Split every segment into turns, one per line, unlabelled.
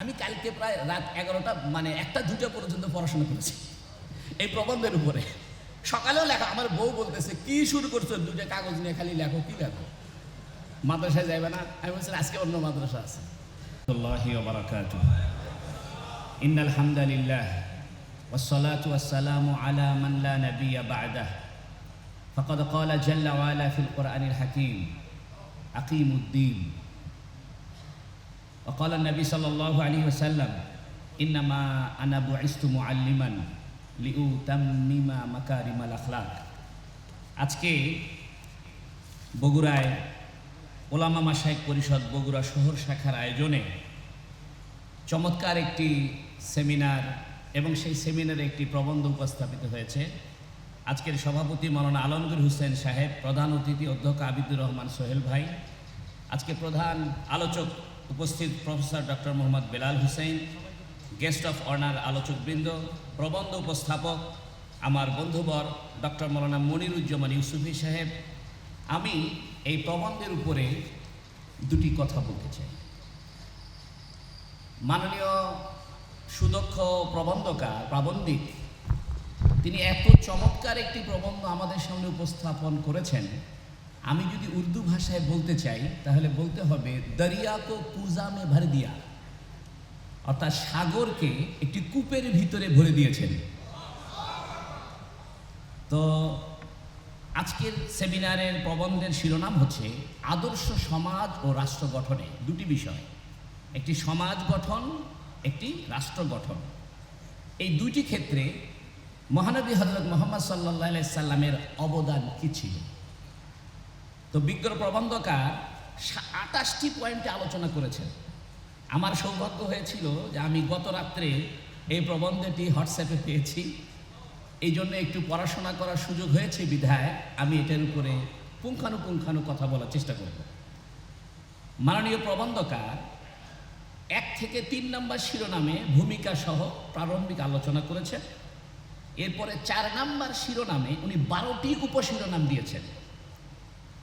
আমি কালকে প্রায় রাত এগারোটা মানে একটা দুটা পর্যন্ত পড়াশোনা করেছি এই প্রবন্ধের উপরে সকালেও লেখা আমার বউ বলতেছে কি শুরু করছো দুটো কাগজ নিয়ে খালি লেখো কি লেখো মাদ্রাসায় যাবে না আমি বলছি আজকে অন্য মাদ্রাসা আছে
الله وبركاته إن الحمد لله والصلاة والسلام على من لا نبي بعده فقد قال جل وعلا في القرآن الحكيم أقيموا الدين وقال النبي صلى الله عليه وسلم إنما أنا بعثت معلما لأتمم مكارم الأخلاق আজকে বগুড়ায় ওলামা মাসাইক পরিষদ বগুড়া শহর শাখার আয়োজনে চমৎকার একটি সেমিনার এবং সেই সেমিনারে একটি প্রবন্ধ উপস্থাপিত হয়েছে আজকের সভাপতি মৌলানা আলমগীর হোসেন সাহেব প্রধান অতিথি অধ্যক্ষ আবিদুর রহমান সোহেল ভাই আজকে প্রধান আলোচক উপস্থিত professor doctor Mohammad Belal Hossain guest of honour আলোচকবৃন্দ, প্রবন্ধ উপস্থাপক, আমার বন্ধুবর ডক্টর মৌলানা মনিরুজ্জামান ইউসুফি সাহেব। আমি এই প্রবন্ধের উপরে দুটি কথা বলতে চাই। মাননীয় সুদক্ষ প্রবন্ধকার, প্রাবন্ধিক, তিনি এত চমৎকার একটি প্রবন্ধ আমাদের সামনে উপস্থাপন করেছেন। আমি যদি উর্দু ভাষায় বলতে চাই, তাহলে বলতে হবে দরিয়া কো কুজামে ভর দিয়া। অর্থাৎ সাগরকে একটি কূপের ভিতরে ভরে দিয়েছেন। তো আজকের সেমিনারের প্রবন্ধের শিরোনাম হচ্ছে আদর্শ সমাজ ও রাষ্ট্র গঠনে দুটি বিষয়। একটি সমাজ গঠন, একটি রাষ্ট্র গঠন। এই দুইটি ক্ষেত্রে মহানবী হজরত মোহাম্মদ সাল্লাহ সাল্লামের অবদান কী ছিল? তো বিজ্ঞ প্রবন্ধকার আটাশটি পয়েন্টে আলোচনা করেছেন। আমার সৌভাগ্য হয়েছিল যে আমি গত রাত্রে এই প্রবন্ধটি হোয়াটসঅ্যাপে পেয়েছি। এই জন্য একটু পড়াশোনা করার সুযোগ হয়েছে বিধায় আমি এটার উপরে পুঙ্খানুপুঙ্খানু কথা বলার চেষ্টা করব। মাননীয় প্রবন্ধকার এক থেকে তিন নম্বর শিরোনামে ভূমিকা সহ প্রারম্ভিক আলোচনা করেছেন। এরপরে চার নাম্বার শিরোনামে উনি বারোটি উপশিরোনাম দিয়েছেন।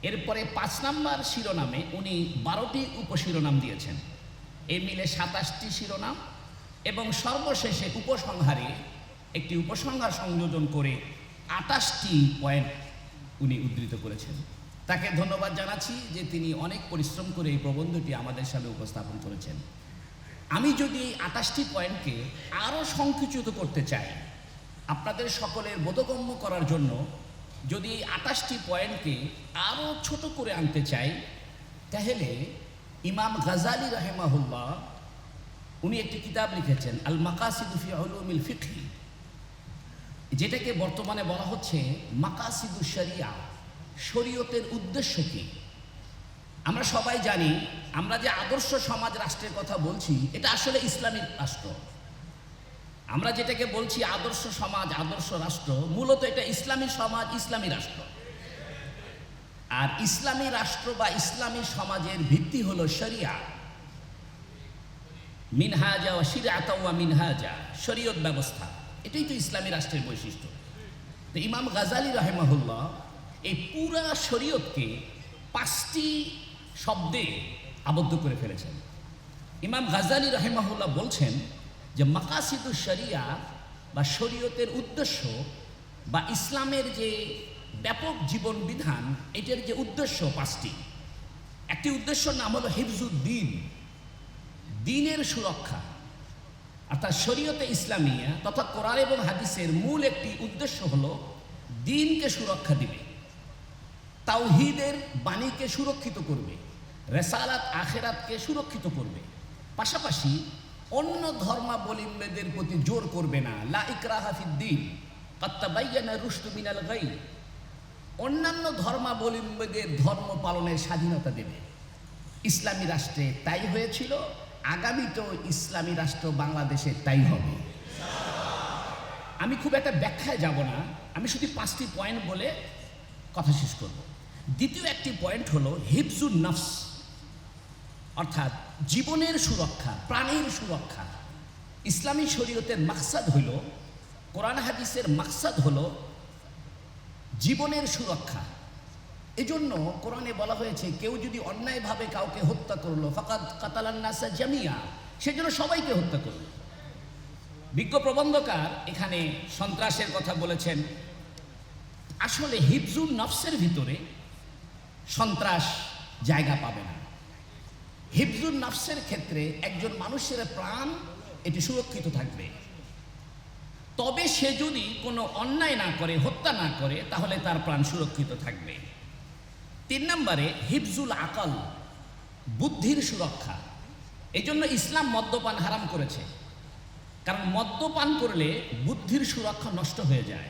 এরপরে পাঁচ নাম্বার শিরোনামে উনি বারোটি উপশিরোনাম দিয়েছেন। এই মিলে সাতাশটি শিরোনাম এবং সর্বশেষে উপসংহারে একটি উপসংহার সংযোজন করে আটাশটি পয়েন্ট উনি উদ্ধৃত করেছেন। তাকে ধন্যবাদ জানাচ্ছি যে তিনি অনেক পরিশ্রম করে এই প্রবন্ধটি আমাদের সামনে উপস্থাপন করেছেন। আমি যদি আটাশটি পয়েন্টকে আরও সংকুচিত করতে চাই, আপনাদের সকলের বোধগম্য করার জন্য যদি এই আটাশটি পয়েন্টকে আরও ছোট করে আনতে চাই, তাহলে ইমাম গাজালি রাহেমাহুল্লাহ, উনি একটি কিতাব লিখেছেন আল মাকাসিদুফি আলুমিল ফিকহি, যেটাকে বর্তমানে বলা হচ্ছে মাকাসিদু শরিয়া, শরীয়তের উদ্দেশ্য কী? আমরা সবাই জানি, আমরা যে আদর্শ সমাজ রাষ্ট্রের কথা বলছি, এটা আসলে ইসলামিক রাষ্ট্র। আমরা যেটাকে বলছি আদর্শ সমাজ, আদর্শ রাষ্ট্র, মূলত এটা ইসলামী সমাজ, ইসলামী রাষ্ট্র। আর ইসলামী রাষ্ট্র বা ইসলামী সমাজের ভিত্তি হলো শরিয়া। মিনহাজা ও মিনহাজা, শরীয়ত ব্যবস্থা। এটাই তো ইসলামী রাষ্ট্রের বৈশিষ্ট্য। তো ইমাম গাজালি রাহেমাহুল্লাহ এই পুরা শরীয়তকে পাঁচটি শব্দে আবদ্ধ করে ফেলেছেন। ইমাম গাজালি রাহেমাহুল্লাহ বলছেন যে মাকাসিদু শরিয়া বা শরীয়তের উদ্দেশ্য বা ইসলামের যে ব্যাপক জীবন বিধান, এটার যে উদ্দেশ্য পাঁচটি। একটি উদ্দেশ্য নাম হলো হিফজুদ্দিন, দিনের সুরক্ষা। অর্থাৎ শরীয়তে ইসলামিয়া তথা কোরআন এবং হাদিসের মূল একটি উদ্দেশ্য হলো দিনকে সুরক্ষা দিবে, তাওহিদের বাণীকে সুরক্ষিত করবে, রেসালাত আখেরাতকে সুরক্ষিত করবে। পাশাপাশি অন্য ধর্মাবলম্বীদের প্রতি জোর করবে না। লা ইকরাহা ফিদ্দিন কাত্তাবাইয়ানা রুশদু মিনাল গাই অন্যান্য ধর্মাবলম্বীদের ধর্ম পালনের স্বাধীনতা দেবে। ইসলামী রাষ্ট্রে তাই হয়েছিল, আগামীতেও ইসলামী রাষ্ট্র বাংলাদেশে তাই হবে। আমি খুব একটা ব্যাখ্যায় যাব না, আমি শুধু পাঁচটি পয়েন্ট বলে কথা শেষ করব। দ্বিতীয় একটি পয়েন্ট হলো হিফজুন নফস। অর্থাৎ জীবনের সুরক্ষা, প্রাণের সুরক্ষা। ইসলামী শরীয়তের মাকসাদ হইল, কোরআন হাদিসের মাকসাদ হলো জীবনের সুরক্ষা। এজন্য কোরআনে বলা হয়েছে, কেউ যদি অন্যায়ভাবে কাউকে হত্যা করল, ফাকাদ কাতালান্নাসা জামিয়া, সেজন্য সবাইকে হত্যা করবে বিজ্ঞ প্রবন্ধকার এখানে সন্ত্রাসের কথা বলেছেন। আসলে হিফজুল নফসের ভিতরে সন্ত্রাস জায়গা পাবে না। হিফজুল নফসের ক্ষেত্রে একজন মানুষের প্রাণ এটি সুরক্ষিত থাকবে। তবে সে যদি কোনো অন্যায় না করে, হত্যা না করে, তাহলে তার প্রাণ সুরক্ষিত থাকবে। তিন নম্বরে, হিফজুল আকল, বুদ্ধির সুরক্ষা। এই জন্য ইসলাম মদ্যপান হারাম করেছে। কারণ মদ্যপান করলে বুদ্ধির সুরক্ষা নষ্ট হয়ে যায়।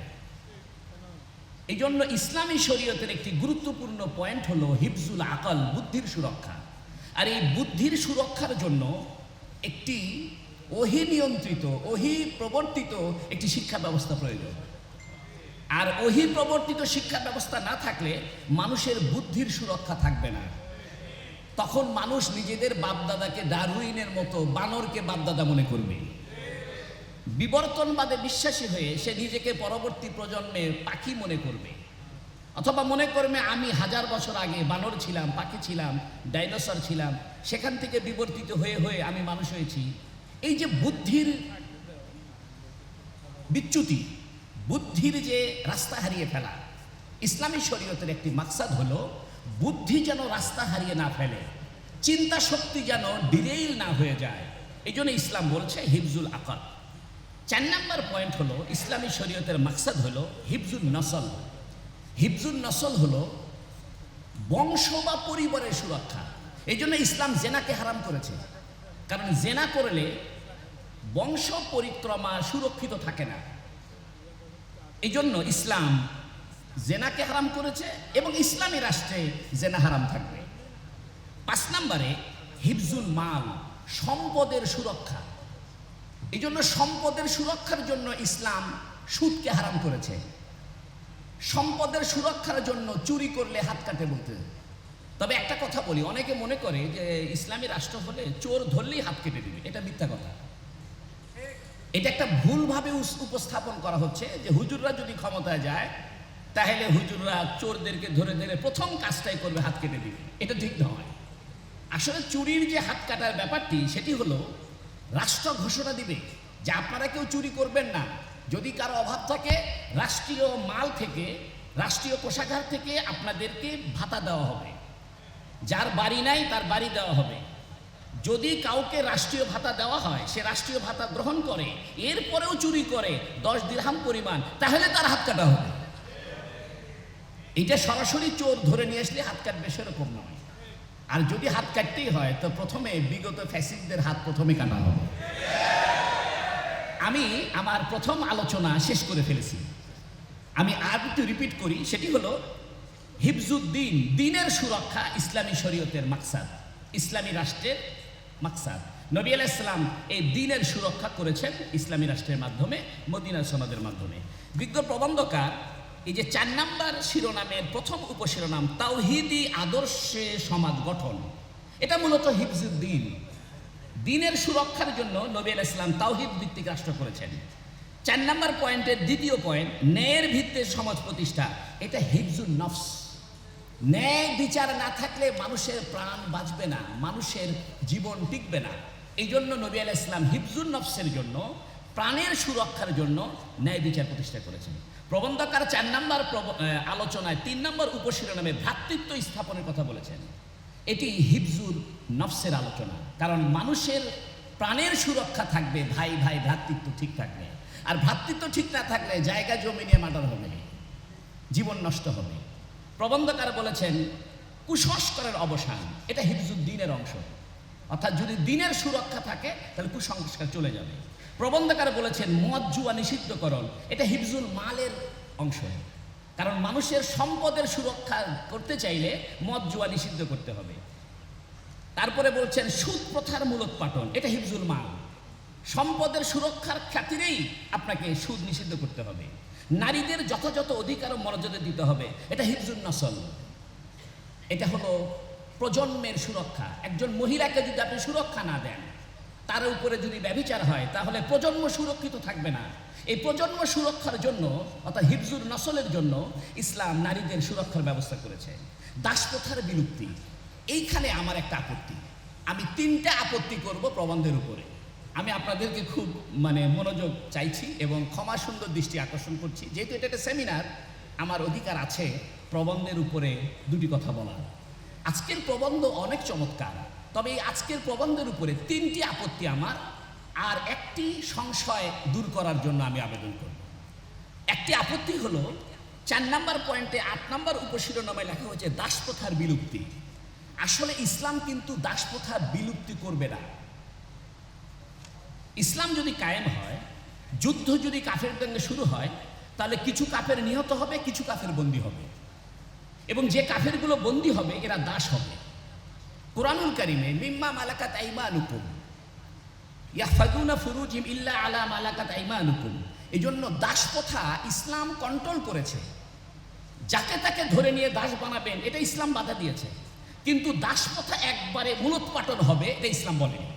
এই জন্য ইসলামী শরীয়তের একটি গুরুত্বপূর্ণ পয়েন্ট হলো হিফজুল আকল, বুদ্ধির সুরক্ষা। আর এই বুদ্ধির সুরক্ষার জন্য একটি ওহি নিয়ন্ত্রিত ওহি প্রবর্তিত একটি শিক্ষা ব্যবস্থা প্রয়োজন। আর ওহি প্রবর্তিত শিক্ষা ব্যবস্থা না থাকলে মানুষের বুদ্ধির সুরক্ষা থাকবে না। তখন মানুষ নিজেদের বাপদাদাকে ডারউইনের মতো, বানরকে বাপদাদা মনে করবে। বিবর্তনবাদে বিশ্বাসী হয়ে সে নিজেকে পরবর্তী প্রজন্মের পাখি মনে করবে। অথবা মনে করবে আমি হাজার বছর আগে বানর ছিলাম, পাখি ছিলাম, ডাইনোসর ছিলাম, সেখান থেকে বিবর্তিত হয়ে হয়ে আমি মানুষ হয়েছি। এই যে বুদ্ধির বিচ্যুতি, বুদ্ধির যে রাস্তা হারিয়ে ফেলা, ইসলামী শরীয়তের একটি মাকসাদ হলো, বুদ্ধি যেন রাস্তা হারিয়ে না ফেলে, চিন্তা শক্তি যেন ডিরেইল না হয়ে যায়। এই জন্য ইসলাম বলছে হিফজুল আকল। চার নম্বর পয়েন্ট হলো, ইসলামী শরীয়তের মাকসাদ হলো হিফজুল নসল। হিফজুল নসল হলো বংশ বা পরিবারের সুরক্ষা। এই জন্য ইসলাম জেনাকে হারাম করেছে। কারণ জেনা করলে বংশ পরিক্রমা সুরক্ষিত থাকে না। এই জন্য ইসলাম জেনাকে হারাম করেছে এবং ইসলামী রাষ্ট্রে জেনা হারাম থাকবে। পাঁচ নম্বরে হিফজুল মাল, সম্পদের সুরক্ষা। এই জন্য সম্পদের সুরক্ষার জন্য ইসলাম সুদকে হারাম করেছে। সম্পদের সুরক্ষার জন্য চুরি করলে হাত কাটে বলতে। তবে একটা কথা বলি, অনেকে মনে করে যে ইসলামী রাষ্ট্র হলে চোর ধরলেই হাত কেটে দিবে, এটা মিথ্যা কথা। এটা একটা ভুলভাবে উপস্থাপন করা হচ্ছে যে হুজুররা যদি ক্ষমতায় যায়, তাহলে হুজুররা চোরদেরকে ধরে ধরে প্রথম কাজটাই করবে, হাত কেটে দিবে। এটা ঠিক নয়। আসলে চুরির যে হাত কাটার ব্যাপারটি, সেটি হলো রাষ্ট্র ঘোষণা দিবে যে আপনারা কেউ চুরি করবেন না। যদি কারও অভাব থাকে, রাষ্ট্রীয় মাল থেকে, রাষ্ট্রীয় কোষাগার থেকে আপনাদেরকে ভাতা দেওয়া হবে। যার বাড়ি নাই, তার বাড়ি দেওয়া হবে। যদি কাউকে রাষ্ট্রীয় ভাতা দেওয়া হয়, সে রাষ্ট্রীয় ভাতা গ্রহণ করে, এরপরেও চুরি করে, দশ দিরহাম পরিমাণ, তাহলে তার হাত কাটা হবে। এটা সরাসরি চোর ধরে নিয়ে আসলে হাত কাটবে সেরকম নয়। আর যদি হাত কাটতেই হয়, তো প্রথমে বিগত ফ্যাসিস্টদের হাত প্রথমে কাটা হবে। আমি আমার প্রথম আলোচনা শেষ করে ফেলেছি। আমি আর একটু রিপিট করি, সেটি হলো হিফজুদ্দিন, দিনের সুরক্ষা ইসলামী শরীয়তের মাকসাদ, ইসলামী রাষ্ট্রের মাকসাদ। নবী আলাইহিস সালাম এই দিনের সুরক্ষা করেছেন ইসলামী রাষ্ট্রের মাধ্যমে, মদিনা সনদের মাধ্যমে। বিজ্ঞ প্রবন্ধকার, এই যে চার নাম্বার শিরোনামের প্রথম উপশিরোনাম, তাওহিদি আদর্শে সমাজ গঠন, এটা মূলত হিফজুদ্দিন। দিনের সুরক্ষার জন্য নবী আলাইহিস সালাম তাওহিদ ভিত্তিক রাষ্ট্র করেছেন। চার নম্বর পয়েন্টের দ্বিতীয় পয়েন্ট, ন্যায়ের ভিত্তিতে সমাজ প্রতিষ্ঠা। এটা হিফজুল নফস। ন্যায় বিচার না থাকলে মানুষের প্রাণ বাঁচবে না, মানুষের জীবন টিকবে না। এই জন্য নবী আল ইসলাম হিফজুল নফসের জন্য, প্রাণের সুরক্ষার জন্য ন্যায় বিচার প্রতিষ্ঠা করেছেন। প্রবন্ধকার চার নম্বর আলোচনায় তিন নম্বর উপশিরোনামে ভ্রাতৃত্ব স্থাপনের কথা বলেছেন। এটি হিফজুল নফসের আলোচনা। কারণ মানুষের প্রাণের সুরক্ষা থাকবে, ভাই ভাই, ভ্রাতৃত্ব ঠিক থাকবে। আর ভ্রাতৃত্ব ঠিক না থাকলে জায়গা জমি নিয়ে মার্ডার হবে, জীবন নষ্ট হবে। প্রবন্ধকার বলেছেন, কুসংস্কারের অবসান, এটা হিফজুদ্দিনের অংশ। অর্থাৎ যদি দিনের সুরক্ষা থাকে, তাহলে কুসংস্কার চলে যাবে। প্রবন্ধকার বলেছেন মদ জুয়া নিষিদ্ধকরণ, এটা হিফজুল মালের অংশ। কারণ মানুষের সম্পদের সুরক্ষা করতে চাইলে মদ জুয়া নিষিদ্ধ করতে হবে। তারপরে বলছেন, সুদ প্রথার মূলোৎপাটন এটা হিফজুল মাল। সম্পদের সুরক্ষার খাতিরেই আপনাকে সুদ নিষিদ্ধ করতে হবে। নারীদের যথাযথ অধিকার ও মর্যাদা দিতে হবে, এটা হিফজুল নসল। এটা হলো প্রজন্মের সুরক্ষা। একজন মহিলাকে যদি আপনি সুরক্ষা না দেন, তার উপরে যদি ব্যভিচার হয়, তাহলে প্রজন্ম সুরক্ষিত থাকবে না। এই প্রজন্ম সুরক্ষার জন্য, অর্থাৎ হিফজুর নসলের জন্য, ইসলাম নারীদের সুরক্ষার ব্যবস্থা করেছে। দাসপ্রথার বিলুপ্তি। এইখানে আমার একটা আপত্তি।
আমি তিনটা আপত্তি করব প্রবন্ধের উপরে। আমি আপনাদেরকে খুব মানে মনোযোগ চাইছি এবং ক্ষমা সুন্দর দৃষ্টি আকর্ষণ করছি। যেহেতু এটা একটা সেমিনার আমার অধিকার আছে প্রবন্ধের উপরে দুটি কথা বলার। আজকের প্রবন্ধ অনেক চমৎকার, তবে এই আজকের প্রবন্ধের উপরে তিনটি আপত্তি আমার, আর একটি সংশয় দূর করার জন্য আমি আবেদন করব। একটি আপত্তি হলো, চার নাম্বার পয়েন্টে আট নাম্বার উপশিরোনামে লেখা হয়েছে, দাসপ্রথার বিলুপ্তি। আসলে ইসলাম কিন্তু দাসপ্রথা বিলুপ্তি করবে না। ইসলাম যদি কায়েম হয়, যুদ্ধ যদি কাফের সঙ্গে শুরু হয়, তাহলে কিছু কাফের নিহত হবে, কিছু কাফের বন্দী হবে। এবং যে কাফেরগুলো বন্দী হবে, এরা দাস হবে। কোরআনুল কারিমে, মিম্মা মালাকাত আইমানুকুম ইয়াহফাদুনা ফুরুজিম ইল্লা আলা মালাকাত আইমানুকুম। এই জন্য দাসপ্রথা ইসলাম কন্ট্রোল করেছে। যাকে তাকে ধরে নিয়ে দাস বানাবেন, এটা ইসলাম বাধা দিয়েছে। কিন্তু দাসপ্রথা একবারে মূলোৎপাটন হবে, এটা ইসলাম বলেনি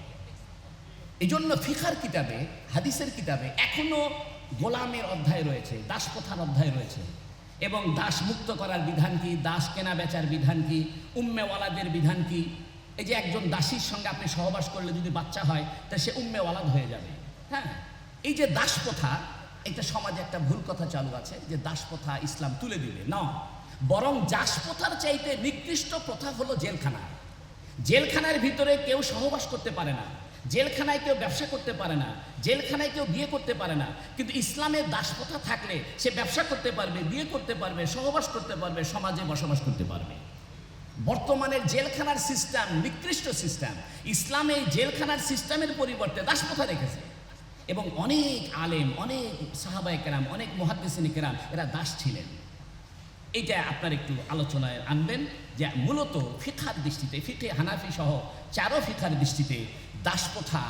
এই জন্য ফিখার কিতাবে, হাদিসের কিতাবে এখনও গোলামের অধ্যায় রয়েছে, দাসপ্রথার অধ্যায় রয়েছে। এবং দাস মুক্ত করার বিধান কি, দাস কেনা বেচার বিধান কি, উম্মেওয়ালাদের বিধান কি? এই যে একজন দাসীর সঙ্গে আপনি সহবাস করলে যদি বাচ্চা হয়, তা সে উম্মেওয়ালাদ হয়ে যাবে। হ্যাঁ? এই যে দাসপ্রথা, এটা সমাজে একটা ভুল কথা চালু আছে যে দাসপ্রথা ইসলাম তুলে দিবে। না। বরং দাসপ্রথার চাইতে নিকৃষ্ট প্রথা হলো জেলখানা। জেলখানার ভিতরে কেউ সহবাস করতে পারে না, জেলখানায় কেউ ব্যবসা করতে পারে না, জেলখানায় কেউ বিয়ে করতে পারে না। কিন্তু ইসলামের দাসপ্রথা থাকলে সে ব্যবসা করতে পারবে, বিয়ে করতে পারবে, সহবাস করতে পারবে, সমাজে বসবাস করতে পারবে। বর্তমানের জেলখানার সিস্টেম নিকৃষ্ট সিস্টেম ইসলামে জেলখানার সিস্টেমের পরিবর্তে দাসপ্রথা রেখেছে। এবং অনেক আলেম, অনেক সাহাবায় কেরাম, অনেক মহাদ্দেশিনী কেরাম, এরা দাস ছিলেন। এইটা আপনার একটু আলোচনায় আনবেন যে মূলত ফিখার দৃষ্টিতে ফিখে হানাফি সহ চারো ফিখার দৃষ্টিতে দাসপ্রথা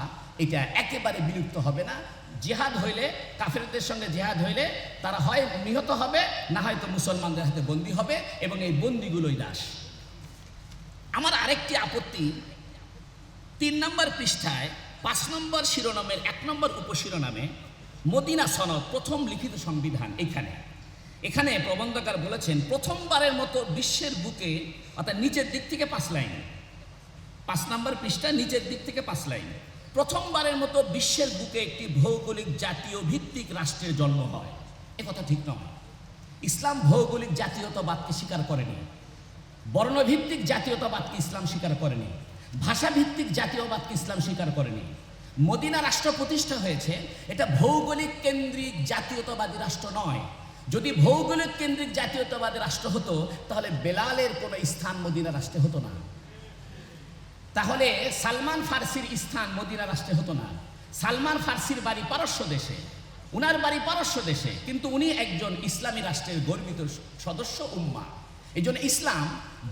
এটা একেবারে বিলুপ্ত হবে না। জেহাদ হইলে, কাফেরদের সঙ্গে জেহাদ হইলে তারা হয় নিহত হবে, না হয়তো মুসলমানদের হাতে বন্দী হবে এবং এই বন্দিগুলোই দাস। আমার আরেকটি আপত্তি, তিন নম্বর পৃষ্ঠায় পাঁচ নম্বর শিরোনামের এক নম্বর উপশিরোনামে মদিনা সনদ প্রথম লিখিত সংবিধান এখানে। এখানে প্রবন্ধকার বলেছেন, প্রথমবারের মতো বিশ্বের বুকে অর্থাৎ নিচের দিক থেকে পাঁচ লাইন। পাঁচ নম্বর পৃষ্ঠা, নিচের দিক থেকে পাঁচ লাইন। প্রথমবারের মতো বিশ্বের বুকে একটি ভৌগোলিক জাতীয় ভিত্তিক রাষ্ট্রের জন্ম হয়। এ কথা ঠিক নয়। ইসলাম ভৌগোলিক জাতীয়তাবাদকে স্বীকার করেনি। বর্ণভিত্তিক জাতীয়তাবাদকে ইসলাম স্বীকার করেনি। ভাষাভিত্তিক জাতীয়বাদকে ইসলাম স্বীকার করেনি। মদিনা রাষ্ট্র প্রতিষ্ঠা হয়েছে, এটা ভৌগোলিক কেন্দ্রিক জাতীয়তাবাদী রাষ্ট্র নয়। যদি ভৌগোলিক কেন্দ্রিক জাতীয়তাবাদী রাষ্ট্র হতো, তাহলে বেলালের কোনো স্থান মদিনা রাষ্ট্রে হতো না। তাহলে সালমান ফার্সির স্থান মদিনা রাষ্ট্রে হতো না। সালমান ফার্সির বাড়ি পারস্য দেশে, উনার বাড়ি পারস্য দেশে, কিন্তু উনি একজন ইসলামী রাষ্ট্রের গর্বিত সদস্য উম্মা। এই জন্য ইসলাম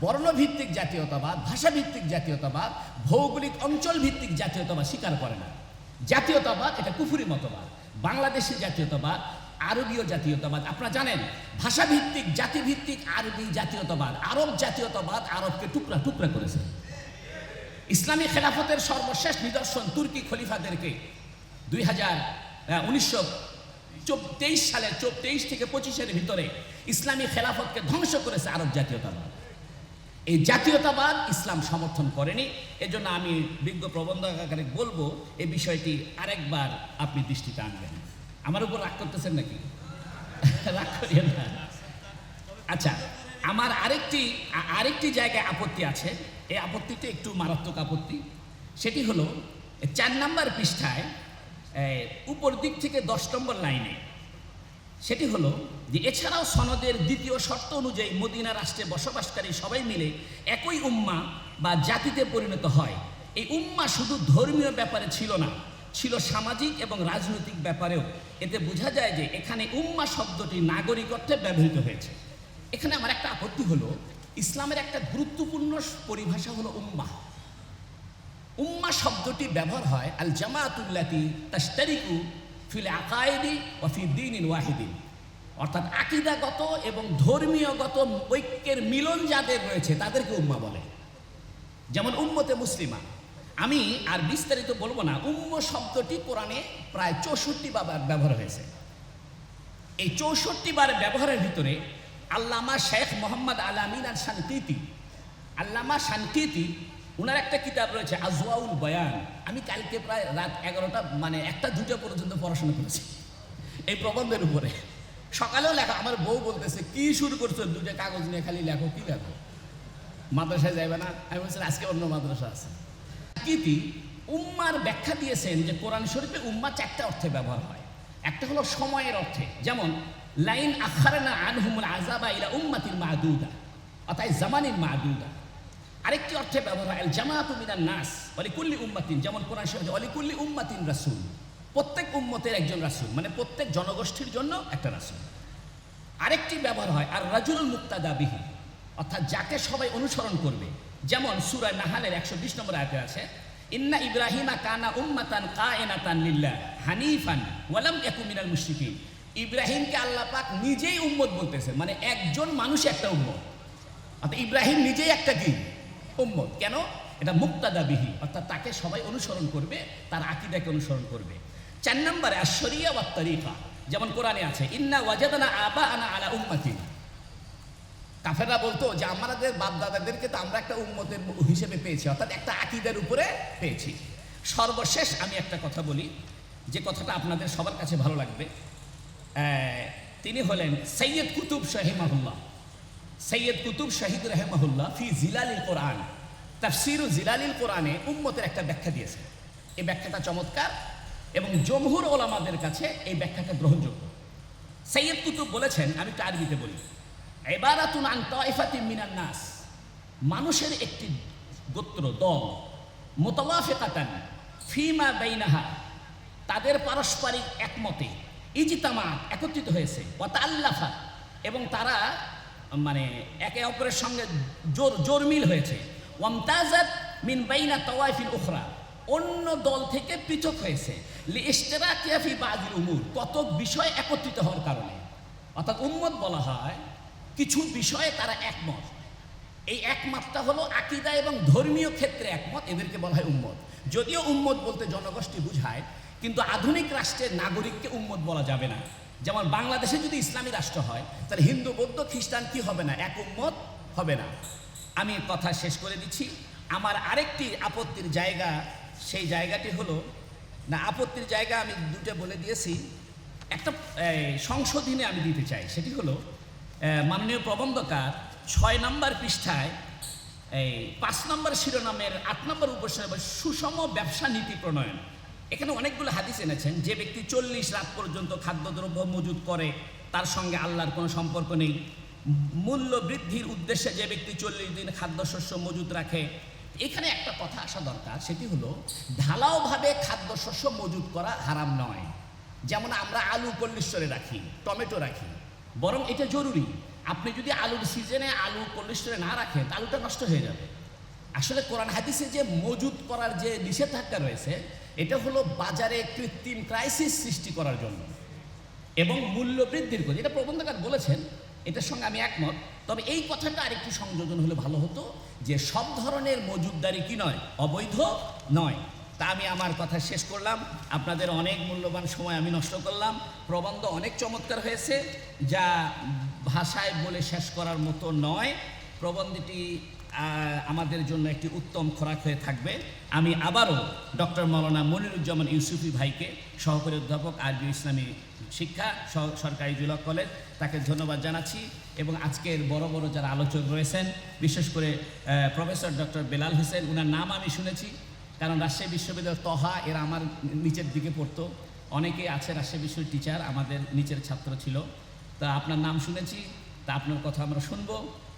বর্ণভিত্তিক জাতীয়তাবাদ, ভাষাভিত্তিক জাতীয়তাবাদ, ভৌগোলিক অঞ্চল ভিত্তিক জাতীয়তাবাদ স্বীকার করে না। জাতীয়তাবাদ এটা কুফুরি মতবাদ। বাংলাদেশি জাতীয়তাবাদ আরবীয় জাতীয়তাবাদ। আপনারা জানেন, ভাষাভিত্তিক, জাতিভিত্তিক আরবি জাতীয়তাবাদ, আরব জাতীয়তাবাদ আরবকে টুকরা টুকরা করেছে। ইসলামী খেলাফতের সর্বশেষ নিদর্শন তুর্কি খলিফাদেরকে দুই হাজার উনিশশো তেইশ সালের তেইশ থেকে পঁচিশের ভিতরে ইসলামী খেলাফতকে ধ্বংস করেছে আরব জাতীয়তাবাদ। এই জাতীয়তাবাদ ইসলাম সমর্থন করেনি। এজন্য আমি বিজ্ঞ প্রবন্ধক আকারে বলব এই বিষয়টি আরেকবার আপনি দৃষ্টিতে আনবেন। আমার উপর রাগ করতেছেন নাকি? রাগ করিয়েন না। আচ্ছা আমার আরেকটি আরেকটি জায়গায় আপত্তি আছে। এই আপত্তিটা একটু মারাত্মক আপত্তি। সেটি হলো, চার নাম্বার পৃষ্ঠায় উপর দিক থেকে দশ নম্বর লাইনে। সেটি হলো, যে এছাড়াও সনদের দ্বিতীয় শর্ত অনুযায়ী মদিনা রাষ্ট্রে বসবাসকারী সবাই মিলে একই উম্মা বা জাতিতে পরিণত হয়। এই উম্মা শুধু ধর্মীয় ব্যাপারে ছিল না ছিল সামাজিক এবং রাজনৈতিক ব্যাপারেও। এতে বোঝা যায় যে এখানে উম্মা শব্দটি নাগরিকত্বে ব্যবহৃত হয়েছে। এখানে আমার একটা আপত্তি হলো, ইসলামের একটা গুরুত্বপূর্ণ পরিভাষা হলো উম্মা। উম্মা শব্দটি ব্যবহার হয়, আল জামাতুল্লাতি তাস্তারিকু ফিল আকায়েদি ও ফি দিন ওয়াহিদিন। অর্থাৎ আকিদাগত এবং ধর্মীয়গত ঐক্যের মিলন যাদের রয়েছে, তাদেরকে উম্মা বলে। যেমন উম্মতে মুসলিমা। আমি আর বিস্তারিত বলব না, উম্ম শব্দটি কোরআনে প্রায় চৌষট্টি বার ব্যবহার হয়েছে। এই চৌষট্টি বার ব্যবহারের ভিতরে আল্লামা শেখ মোহাম্মদ আলামিন আর শানকিতি আল্লামা শানকিতি ওনার একটা কিতাব রয়েছে, আজওয়াউল বয়ান। আমি কালকে প্রায় রাত এগারোটা মানে একটা দুটো পর্যন্ত পড়াশোনা করেছি এই প্রবন্ধের উপরে। সকালেও লেখা, আমার বউ বলতেছে, কি শুরু করছ? দুটো কাগজ নিয়ে খালি লেখো, কি লেখো? মাদ্রাসায় যাইবে না? আমি বলছি, আজকে অন্য মাদ্রাসা আছে। কিতি উম্মার ব্যাখ্যা দিয়েছেন যে কোরআন শরীফে উম্মা চারটা অর্থে ব্যবহার হয়। একটা হলো সময়ের অর্থে, যেমন, লাইন আখারানা আনহুমুল আজাবা ইলা উম্মাতির মা মাদুদা, অর্থাৎ জামানির মা মাদুদা। আরেকটি অর্থে ব্যবহার হয়, আল জামাআতু মিনান নাস অলিকুল্লি উম্মাতিন, যেমন কোরআন শরীফে অলিকুল্লি উম্মাতিন রাসুল। প্রত্যেক উম্মতের একজন রাসূল মানে প্রত্যেক জনগোষ্ঠীর জন্য একটা রাসুল। আরেকটি ব্যবহার হয়, আর রাজুলুল মুক্তাদা বিহি, অর্থাৎ যাকে সবাই অনুসরণ করবে। যেমন সুরা নাহালের একশো বিশ নম্বর আয়তে আছে, ইন্না ইব্রাহিমা কানা উম্মাতান কায়নাতান লিল্লাহ, হানিফান ওয়ালাম ইয়াকু মিনাল মুশরিকিন। ইব্রাহিমকে আল্লাহ পাক নিজেই উম্মত বলতেছে মানে একজন মানুষ একটা উম্মত। অর্থাৎ ইব্রাহিম নিজেই একটা কি উম্মত। কেন? এটা মুক্তাদা বিহি, অর্থাৎ তাকে সবাই অনুসরণ করবে, তার আকিদাকে অনুসরণ করবে। চার নম্বরে শরিয়া ওয়া তরিকা যেমন কোরআনে আছে, ইন্না ওয়াজাদানা আবা আনা আলা উম্মাতিন। কাফেররা বলতো যে, আমাদের বাপ দাদাদেরকে তো আমরা একটা উম্মতের হিসেবে পেয়েছি, অর্থাৎ একটা আকিদের উপরে পেয়েছি। সর্বশেষ আমি একটা কথা বলি, যে কথাটা আপনাদের সবার কাছে ভালো লাগবে। তিনি হলেন সৈয়দ কুতুব শাহিমাহুল্লাহ। সৈয়দ কুতুব শাহিদ রহমাহুল্লাহ ফি জিলালিল কোরআন তার তাফসিরু জিলালিল কোরআনে উম্মতের একটা ব্যাখ্যা দিয়েছে এই ব্যাখ্যাটা চমৎকার এবং জমহুর ওলামাদের কাছে এই ব্যাখ্যাটা গ্রহণযোগ্য। সৈয়দ কুতুব বলেছেন, আমি একটু আরবিতে বলি এবারাতুন আন তাইফাতিন মিনান নাস। মানুষের একটি গোত্র, দল, মোতাওয়াফিকাতান ফিমা বাইনাহা, তাদের পারস্পরিক একমতে ইজিতামা একত্রিত হয়েছে ওয়াতাল্লাফা এবং তারা মানে একে অপরের সঙ্গে জোর জোর মিল হয়েছে। ওয়ামতাজাত মিন বাইনা তাওয়াইফিল উখরা, অন্য দল থেকে পৃথক হয়েছে। লি ইশতিরাকিয়াফি বাদিল উমুর কত বিষয় একত্রিত হওয়ার কারণে। অর্থাৎ উম্মত বলা হয় কিছু বিষয়ে তারা একমত। এই একমতটা হলো আকিদা এবং ধর্মীয় ক্ষেত্রে একমত, এদেরকে বলা হয় উম্মত। যদিও উম্মত বলতে জনগোষ্ঠী বুঝায়, কিন্তু আধুনিক রাষ্ট্রের নাগরিককে উম্মত বলা যাবে না। যেমন বাংলাদেশে যদি ইসলামী রাষ্ট্র হয়, তাহলে হিন্দু, বৌদ্ধ, খ্রিস্টান কি হবে না? এক উম্মত হবে না। আমি কথা শেষ করে দিচ্ছি। আমার আরেকটি আপত্তির জায়গা, সেই জায়গাটি হলো, না, আপত্তির জায়গা আমি দুটো বলে দিয়েছি। একটা সংশোধনী আমি দিতে চাই, সেটি হলো মাননীয় প্রবন্ধকার ছয় নম্বর পৃষ্ঠায়, এই পাঁচ নম্বর শিরোনামের আট নম্বর উপসর্গ সুষম ব্যবসা নীতি প্রণয়ন। এখানে অনেকগুলো হাদিস এনেছেন, যে ব্যক্তি চল্লিশ রাত পর্যন্ত খাদ্যদ্রব্য মজুদ করে, তার সঙ্গে আল্লাহর কোনো সম্পর্ক নেই। মূল্য বৃদ্ধির উদ্দেশ্যে যে ব্যক্তি চল্লিশ দিন খাদ্যশস্য মজুদ রাখে। এখানে একটা কথা আসা দরকার, সেটি হলো, ঢালাওভাবে খাদ্যশস্য মজুদ করা হারাম নয়। যেমন আমরা আলু কল্লিশ্বরে রাখি, টমেটো রাখি বরং এটা জরুরি। আপনি যদি আলুর সিজনে আলু কল্লিশ্বরে না রাখেন আলুটা নষ্ট হয়ে যাবে। আসলে কোরআন হাদিসে যে মজুদ করার যে নিষেধাজ্ঞা রয়েছে, এটা হলো বাজারে কৃত্রিম ক্রাইসিস সৃষ্টি করার জন্য। এবং মূল্য বৃদ্ধির কথা এটা প্রবন্ধকার বলেছেন, এটার সঙ্গে আমি একমত। তবে এই কথাটা আরেকটু সংযোজন হলে ভালো হতো যে সব ধরনের মজুদদারি কি নয়, অবৈধ নয়। তা আমি আমার কথা শেষ করলাম। আপনাদের অনেক মূল্যবান সময় আমি নষ্ট করলাম। প্রবন্ধ অনেক চমৎকার হয়েছে, যা ভাষায় বলে শেষ করার মতো নয়। প্রবন্ধটি আমাদের জন্য একটি উত্তম খোরাক হয়ে থাকবে। আমি আবারও ডক্টর মৌলানা মনিরুজ্জামান ইউসুফি ভাইকে, সহকারী অধ্যাপক আরবি ইসলামী শিক্ষা সরকারি জুলক কলেজ, তাকে ধন্যবাদ জানাচ্ছি এবং আজকের বড় বড় যারা আলোচক রয়েছেন, বিশেষ করে প্রফেসর ডক্টর বেলাল হোসেন ওনার নাম আমি শুনেছি। কারণ রাজশাহী বিশ্ববিদ্যালয়ের তহা এরা আমার নিচের দিকে পড়তো। অনেকে আছে রাজশাহী বিশ্ববিদ্যালয়ের টিচার আমাদের নিচের ছাত্র ছিল। তা আপনার নাম শুনেছি, তা আপনার কথা আমরা শুনব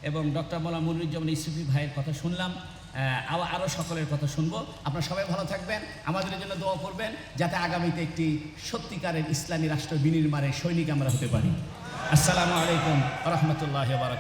এবং ডক্টর মোলা মনিরুজ্জামান ইসুফি ভাইয়ের কথা শুনলাম আরও সকলের কথা শুনব। আপনারা সবাই ভালো থাকবেন, আমাদের জন্য দোয়া করবেন, যাতে আগামীতে একটি সত্যিকারের ইসলামী রাষ্ট্র বিনির্মাণের সৈনিক আমরা হতে পারি। আসসালামু আলাইকুম রহমতুল্লাহ